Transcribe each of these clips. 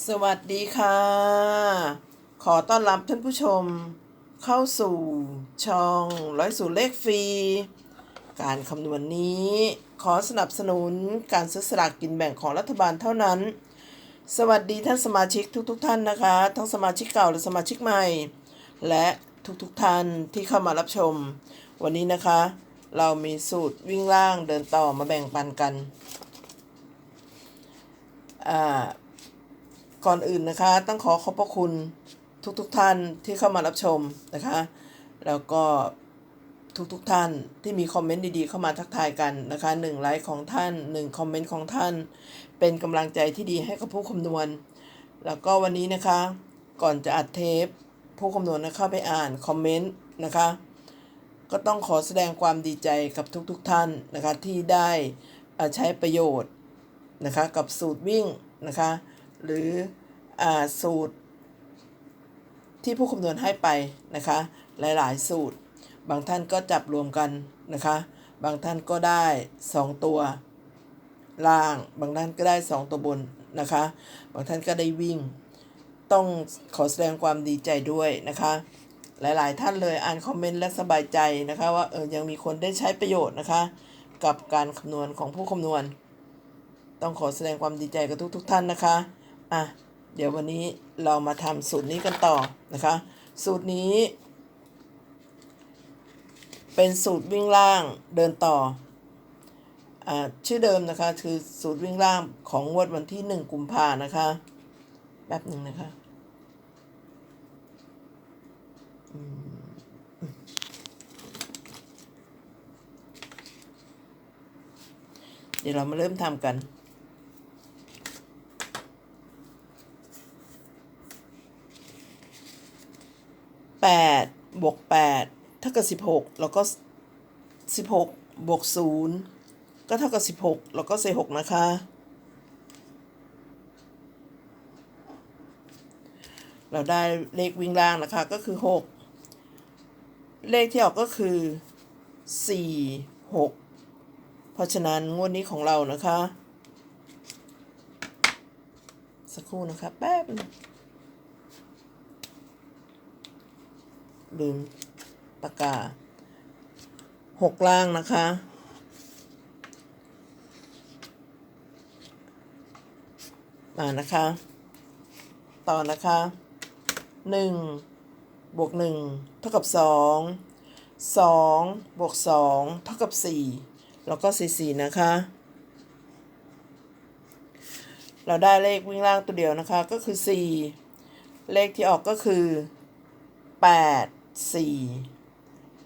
สวัสดีค่ะ ขอต้อนรับท่านผู้ชมเข้าสู่ช่องร้อยสู่เลขฟรี การคำนวณนี้ ขอสนับสนุนการซื้อสลากกินแบ่งของรัฐบาลเท่านั้น สวัสดีท่านสมาชิกทุกๆทท่านนะคะ ทั้งสมาชิกเก่าและสมาชิกใหม่ และทุกๆทท่านที่เข้ามารับชม วันนี้นะคะ เรามีสูตรวิ่งล่างเดินต่อมาแบ่งปันกันอ่า ก่อนอื่นนะคะ ต้องขอขอบพระคุณทุกๆทท่านที่เข้ามารับชมนะคะ แล้วก็ทุกๆทท่านที่มีคอมเมนต์ดีๆเข้ามาทักทายกันนะคะหนึ่งไลค์ของท่านหนึ่งคอมเมนต์ของท่าน เป็นกำลังใจที่ดีให้กับผู้คำนวณ แล้วก็วันนี้นะคะ ก่อนจะอัดเทป ผู้คำนวณนะเข้าไปอ่านคอมเมนต์นะคะ ก็ต้องขอแสดงความดีใจกับทุกๆทท่านนะคะที่ได้อ่อใช้ประโยชน์นะคะกับสูตรวิ่งนะคะ หรืออาสูตร ที่ผู้คำนวณให้ไปนะคะ หลายๆ สูตร บางท่านก็จับรวมกันนะคะ บางท่านก็ได้ 2 ตัวล่าง บางท่านก็ได้ 2 ตัวบนนะคะ บางท่านก็ได้วิ่ง ต้องขอแสดงความดีใจด้วยนะคะหลาย ๆ ท่านเลยอ่านคอมเมนต์และสบายใจนะคะ ว่าเออยังมีคนได้ใช้ประโยชน์นะคะ กับการคำนวณของผู้คำนวณ ต้องขอแสดงความดีใจกับทุก ๆทท่านนะคะ อะเดี๋ยววันนี้เรามาทำสูตรนี้กันต่อนะคะ สูตรนี้ เป็นสูตรวิ่งล่างเดินต่ออ่าชื่อเดิมนะคะคือสูตรวิ่งล่างของงวดวันที่หนึ่งกุมภานะคะแป๊บหนึ่งนะคะเดี๋ยวเรามาเริ่มทำกัน แปดบวกแปดเท่ากับสิบหกแล้วก็สิบหกบวกศูนย์ก็เท่ากับสิบหกแล้วก็ใส่หกนะคะ เราได้เลขวิ่งล่างนะคะ ก็คือหกเลขที่ออกก็คือสี่หกเพราะฉะนั้นงวดนี้ของเรานะคะ สักครู่นะคะ แป๊บนึง ลืมปากกาหกล่างนะคะมานะคะ ต่อนะคะหนึ่งบวกหนึ่งเท่ากับสองสองบวกสองเท่ากับสี่แล้วก็สี่สี่นะคะ เราได้เลขวิ่งล่างตัวเดียวนะคะก็คือสี่เลขที่ออกก็คือแปด สี่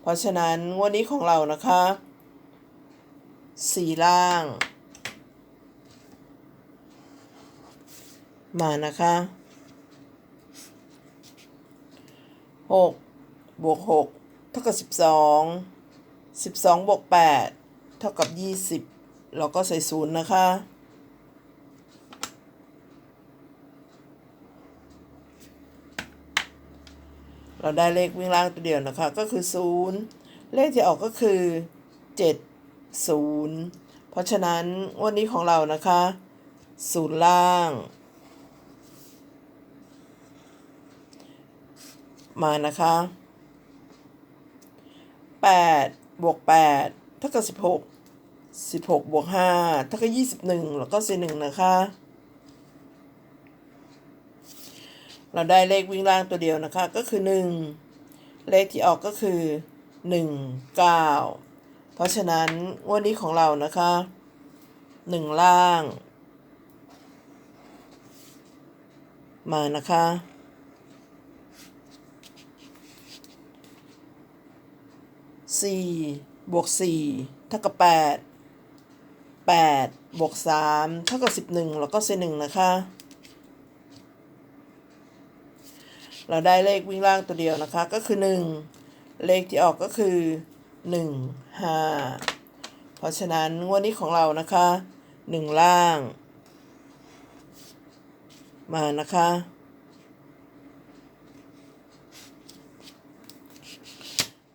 เพราะฉะนั้นงวดนี้ของเรานะคะสี่ล่าง มานะคะหกบวกหกเท่ากับสิบสองสิบสองบวกแปดเท่ากับยี่สิบเราก็ใส่ศูนย์นะคะ เราได้เลขวิ่งล่างตัวเดียวนะคะ ก็คือ 0 เลขที่ออกก็คือ 7 0 เพราะฉะนั้นวันนี้ของเรานะคะ0ล่าง มานะคะ8บวก8เท่ากับ16 16บวก5เท่ากับ21 แล้วก็41นะคะ เราได้เลขวิ่งล่างตัวเดียวนะคะ ก็คือ 1 เลขที่ออกก็คือ 1 9 เพราะฉะนั้นงวันนี้ของเรานะคะ 1 ล่าง มานะคะสี่บวกสี่เท่ากับแปดแปดบวกสามเท่ากับสิบหนึ่งแล้วก็เศษหนึ่งนะคะ เราได้เลขวิ่งล่างตัวเดียวนะคะ ก็คือ 1 เลขที่ออกก็คือ 1 5 เพราะฉะนั้นงวดนี้ของเรานะคะ 1 ล่าง มานะคะ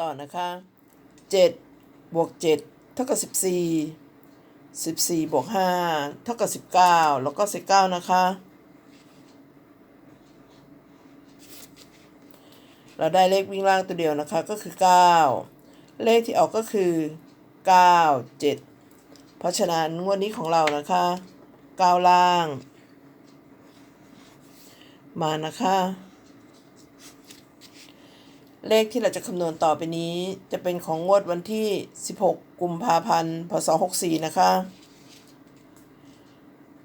ต่อนะคะ7บวก7เท่ากับ14 14บวก5เท่ากับ19 แล้วก็19นะคะ เราได้เลขวิ่งล่างตัวเดียวนะคะก็คือ 9 เลขที่ออกก็คือ 9 7 เพราะฉะนั้นงวดนี้ของเรานะคะ 9 ล่าง มานะคะ เลขที่เราจะคำนวณต่อไปนี้จะเป็นของงวดวันที่ 16 กุมภาพันธ์พศ64 นะคะ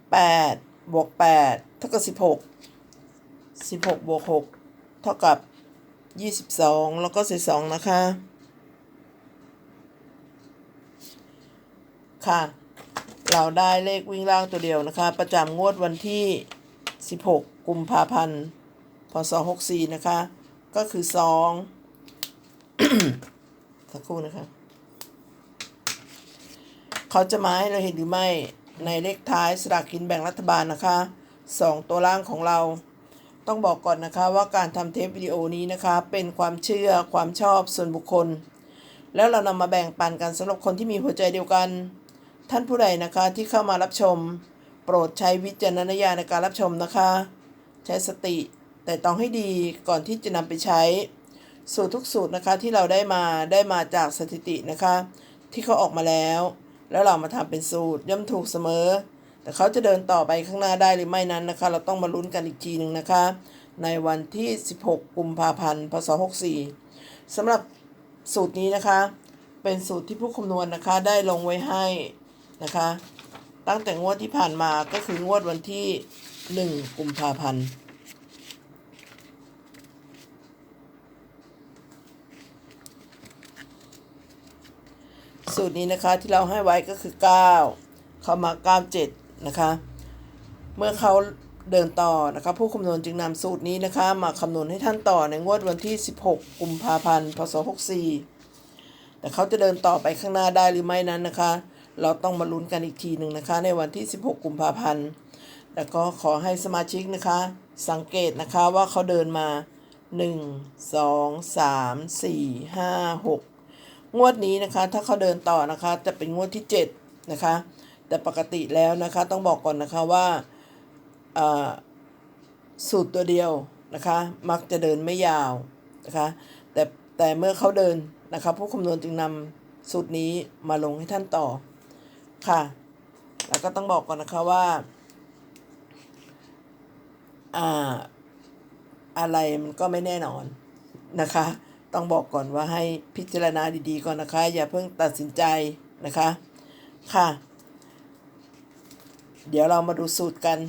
8บวก8เท่ากับ16 16บวก6เท่ากับ 22แล้วก็42นะคะ ค่ะ เราได้เลขวิ่งล่างตัวเดียวนะคะ ประจำงวดวันที่ 16 กุมภาพันธ์พศ64 นะคะ ก็คือ2สักครู่นะคะ เขาจะมาให้เราเห็นหรือไม่ในเลขท้ายสลากกินแบ่งรัฐบาลนะคะ2ตัวล่างของเรา ต้องบอกก่อนนะคะว่าการทำเทปวิดีโอนี้นะคะ เป็นความเชื่อความชอบส่วนบุคคล แล้วเรานำมาแบ่งปันกันสำหรับคนที่มีหัวใจเดียวกัน ท่านผู้ใดนะคะที่เข้ามารับชม โปรดใช้วิจารณญาณในการรับชมนะคะ ใช้สติแต่ต้องให้ดีก่อนที่จะนำไปใช้ สูตรทุกสูตรนะคะที่เราได้มาได้มาจากสถิตินะคะ ที่เขาออกมาแล้ว แล้วเรามาทำเป็นสูตรย่อมถูกเสมอ แต่เขาจะเดินต่อไปข้างหน้าได้หรือไม่นั้นนะคะ เราต้องมาลุ้นกันอีกทีหนึ่งนะคะ ในวันที่ 16 กุมภาพันธ์ พศ 64สำหรับสูตรนี้นะคะ เป็นสูตรที่ผู้คำนวณนะคะได้ลงไว้ให้นะคะ ตั้งแต่งวดที่ผ่านมาก็คืองวดวันที่ 1 กุมภาพันธ์สูตรนี้นะคะที่เราให้ไว้ก็คือ 9 เข้ามา 97 นะคะ เมื่อเขาเดินต่อนะคะผู้คำนวณจึงนำสูตรนี้นะคะ มาคำนวณให้ท่านต่อในงวดวันที่ 16 กุมภาพันธ์ พศ 64 แต่เขาจะเดินต่อไปข้างหน้าได้หรือไม่นั้นนะคะ เราต้องมาลุ้นกันอีกทีหนึ่งนะคะ ในวันที่ 16 กุมภาพันธ์แล้วก็ขอให้สมาชิกนะคะ สังเกตนะคะว่าเขาเดินมา 1 2 3 4 5 6 งวดนี้นะคะ ถ้าเขาเดินต่อนะคะ จะเป็นงวดที่ 7 นะคะ แต่ปกติแล้วนะคะต้องบอกก่อนนะคะว่าสูตรตัวเดียวนะคะ มักจะเดินไม่ยาวนะคะ แต่แต่เมื่อเขาเดินนะคะผู้คำนวณจึงนำสูตรนี้มาลงให้ท่านต่อค่ะ แล้วก็ต้องบอกก่อนนะคะว่าอ่าอะไรมันก็ไม่แน่นอนนะคะ ต้องบอกก่อนว่าให้พิจารณาดีๆก่อนนะคะ อย่าเพิ่งตัดสินใจนะคะ ค่ะ เดี๋ยวเรามาดูสูตรกัน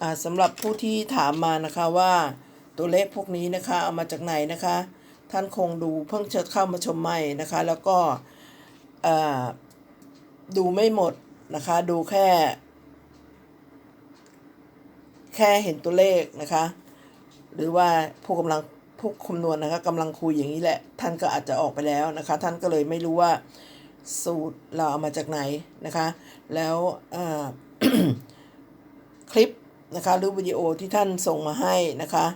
อ่าสำหรับผู้ที่ถามมานะคะว่าตัวเลขพวกนี้นะคะเอามาจากไหนนะคะ ท่านคงดูเพิ่งจะเข้ามาชมใหม่นะคะ แล้วก็อ่าดูไม่หมดนะคะ ดูแค่ แค่เห็นตัวเลขนะคะ หรือว่าผู้กำลัง ผู้คำนวณนะคะกำลังคุยอย่างนี้แหละ ท่านก็อาจจะออกไปแล้วนะคะ ท่านก็เลยไม่รู้ว่าสูตรเราเอามาจากไหนนะคะ แล้วคลิปนะคะหรือวิดีโอที่ท่านส่งมาให้นะคะ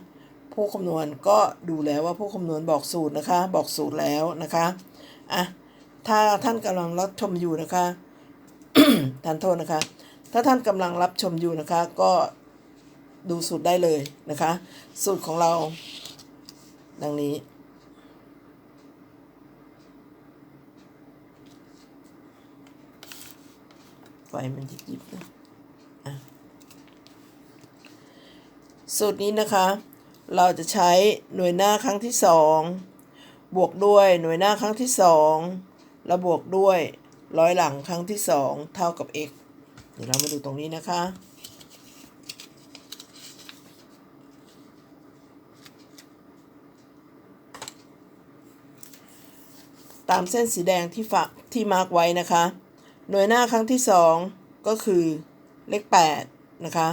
ผู้คำนวณก็ดูแล้วว่าผู้คำนวณบอกสูตรนะคะ บอกสูตรแล้วนะคะอะถ้าท่านกำลังรับชมอยู่นะคะท่านโทษนะคะ ถ้าท่านกำลังรับชมอยู่นะคะ ก็ดูสูตรได้เลยนะคะ สูตรของเรา ดังนี้ ไฟมันจะยิบนะสูตรนี้นะคะ เราจะใช้หน่วยหน้าครั้งที่สองบวกด้วยหน่วยหน้าครั้งที่สองแล้วบวกด้วยร้อยหลังครั้งที่สองเท่ากับ x เดี๋ยวเรามาดูตรงนี้นะคะ ตามเส้นสีแดงที่ฝากที่มาร์กไว้นะคะ หน่วยหน้าครั้งที่สองก็คือเลข8นะคะ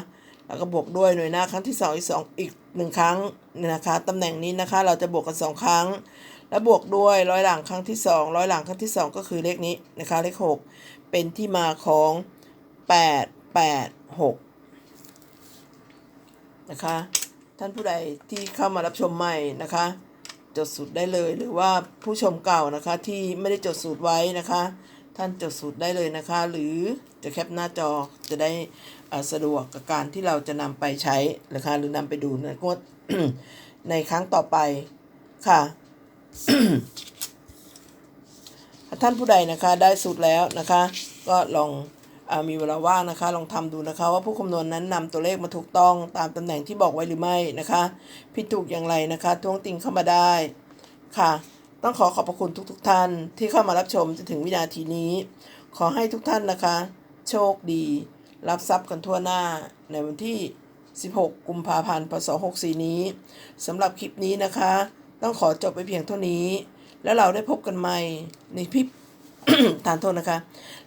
แล้วก็บวกด้วยหน่วยหน้าครั้งที่สองอีกสองอีกหนึ่งครั้งนะคะตำแหน่งนี้นะคะเราจะบวกกันสองครั้ง แล้วบวกด้วยร้อยหลังครั้งที่สองร้อยหลังครั้งที่สองก็คือเลขนี้นะคะเลขหกเป็นที่มาของแปดแปดหกนะคะท่านผู้ใดที่เข้ามารับชมใหม่นะคะ จดสูตรได้เลย หรือว่าผู้ชมเก่านะคะที่ไม่ได้จดสูตรไว้นะคะ ท่านจดสูตรได้เลยนะคะ หรือจะแคปหน้าจอจะได้อาสะดวกกับการที่เราจะนำไปใช้นะคะหรือนำไปดูในงวดในครั้งต่อไปค่ะท่านผู้ใดนะคะได้สูตรแล้วนะคะ ก็ลอง มีเวลาว่างนะคะ ลองทำดูนะคะ ว่าผู้คำนวณนั้นนำตัวเลขมาถูกต้องตามตำแหน่งที่บอกไว้หรือไม่นะคะ ผิดถูกอย่างไรนะคะท้วงติงเข้ามาได้ค่ะ ต้องขอขอบพระคุณทุกๆทท่านที่เข้ามารับชมจนถึงวินาทีนี้ ขอให้ทุกท่านนะคะ โชคดี รับทรัพย์กันทั่วหน้าในวันที่ 16 กุมภาพันธ์พศ64นี้สำหรับคลิปนี้นะคะ ต้องขอจบไปเพียงเท่านี้ แล้วเราได้พบกันใหม่ในคลิป ทานโทษนะคะ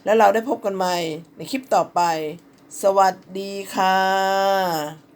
แล้วเราได้พบกันใหม่ในคลิปต่อไป สวัสดีค่ะ